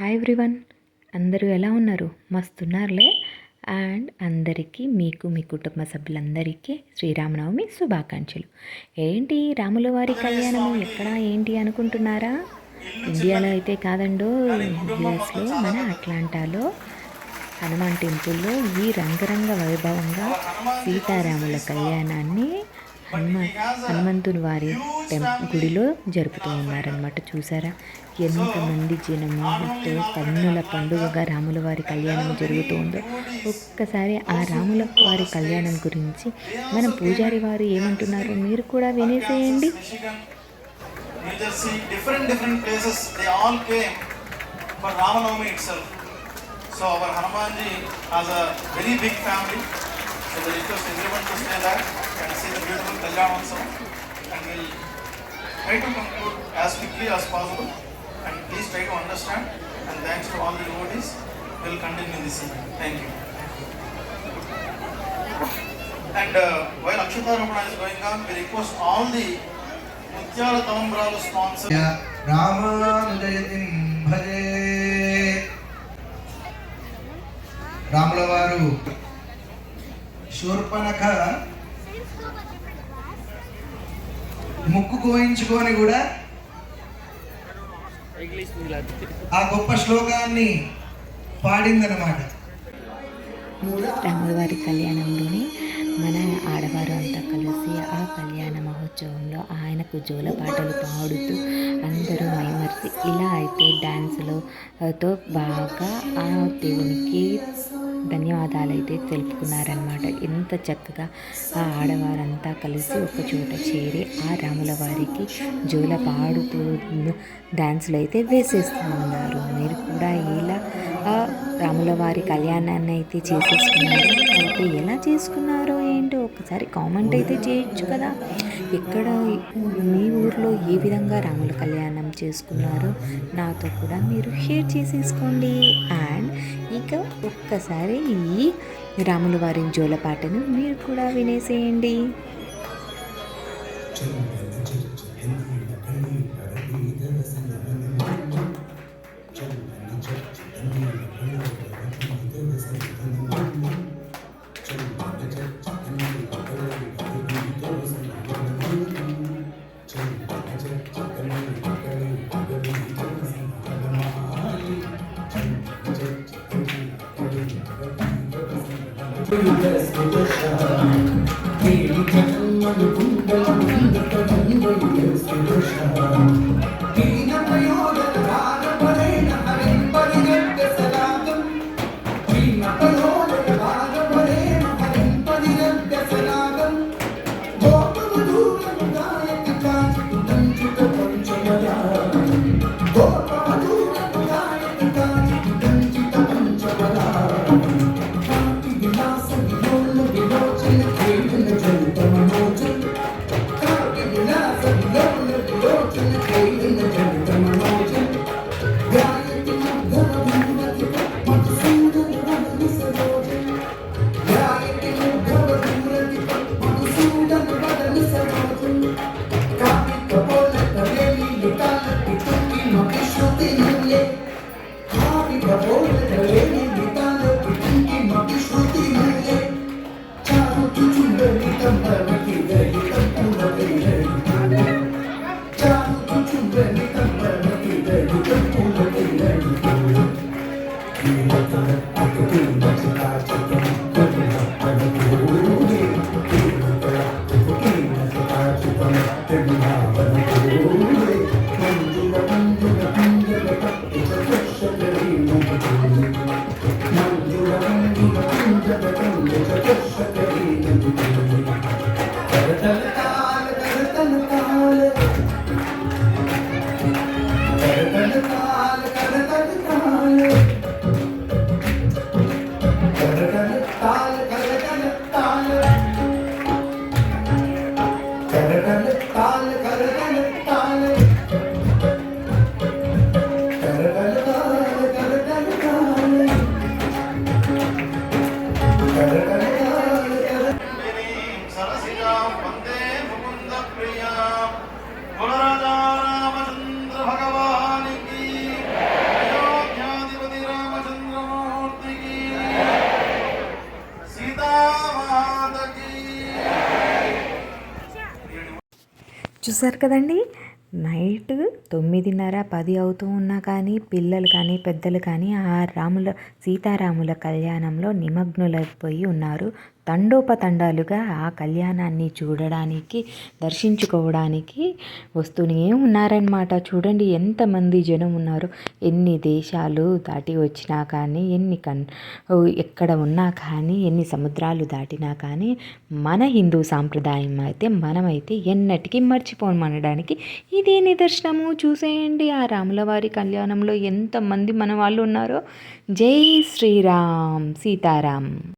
Hi everyone అందరూ ఎలా ఉన్నారు? మస్తున్నారులే. అండ్ అందరికీ మీకు మీ కుటుంబ సభ్యులందరికీ శ్రీరామనవమి శుభాకాంక్షలు. ఏంటి రాముల వారి కళ్యాణం ఎక్కడ ఏంటి అనుకుంటున్నారా? ఇండియాలో అయితే కాదండో యుఎస్లో మన అట్లాంటాలో హనుమాన్ టెంపుల్లో ఈ రంగరంగ వైభవంగా సీతారాముల కళ్యాణాన్ని హనుమ హనుమంతుని వారి టెం గుడిలో జరుపుతూ ఉన్నారనమాట చూసారా? ఎంతమంది జనము ఎంతో కన్నుల పండుగగా రాముల వారి కళ్యాణం జరుగుతూ ఉందో. ఒక్కసారి ఆ రాముల వారి కళ్యాణం గురించి మన పూజారి వారు ఏమంటున్నారు మీరు కూడా వినేసేయండి. See the beautiful Kalyanotsavam. And we'll try to conclude as quickly as possible. And please try to understand. And thanks to all the devotees. We'll continue this evening. Thank you. And uh, while Akshatarapana is going on, we request all the Mutyala Talambralu sponsors. రామానుజయతిం భజే రాముల వారు ముక్కు కోయించుకొని కూడా ఆ గొప్ప శ్లోకాన్ని పాడిందనమాట రాముల వారి కళ్యాణంలోనే మన ఆడవారు అంతా కలిసి ఆ కళ్యాణ మహోత్సవంలో ఆయనకు జోల పాటలు పాడుతూ అందరూ మైమర్చి ఇలా అయితే డ్యాన్సులతో బాగా ఆ దేవునికి ధన్యవాదాలు అయితే తెలుపుకున్నారనమాట ఎంత చక్కగా ఆ ఆడవారంతా కలిసి ఒక చోట చేరి ఆ రాముల వారికి జోల పాడుతూ డ్యాన్సులు అయితే వేసేస్తూ ఉన్నారు. మీరు కూడా ఇలా ఆ రాముల వారి కళ్యాణాన్ని అయితే చేసేసుకున్నారు. అయితే ఎలా చేసుకున్నారో ఒకసారి కామెంట్ అయితే చేయొచ్చు కదా. ఎక్కడ మీ ఊర్లో ఏ విధంగా రాముల కళ్యాణం చేసుకున్నారో నాతో కూడా మీరు షేర్ చేసేసుకోండి. అండ్ ఇక ఒక్కసారి ఈ రాముల వారి జోలపాటను మీరు కూడా వినేసేయండి. ಪಿಡಿದ ಸ್ಮಿತ ಹೇಳಿ ಜನ್ಮನು ಕುಂಡಲ ಮುಂದ ಕಡಂಬೈದ ಸ್ಮಿತ you. can చూసారు కదండి? నైట్ తొమ్మిదిన్నర పది అవుతూ ఉన్నా కానీ పిల్లలు కానీ పెద్దలు కానీ ఆ రాముల సీతారాముల కళ్యాణంలో నిమగ్నులైపోయి ఉన్నారు. తండోపతండాలుగా ఆ కళ్యాణాన్ని చూడడానికి దర్శించుకోవడానికి వస్తూనే ఉన్నారనమాట చూడండి ఎంతమంది జనం ఉన్నారు. ఎన్ని దేశాలు దాటి వచ్చినా కానీ ఎన్ని కన్ ఎక్కడ ఉన్నా కానీ ఎన్ని సముద్రాలు దాటినా కానీ మన హిందూ సాంప్రదాయం అయితే మనమైతే ఎన్నటికీ మర్చిపోమనడానికి ఇదే నిదర్శనము. చూసేయండి ఆ రాములవారి కళ్యాణంలో ఎంతమంది మన వాళ్ళు ఉన్నారో. జై శ్రీరామ్ సీతారాం.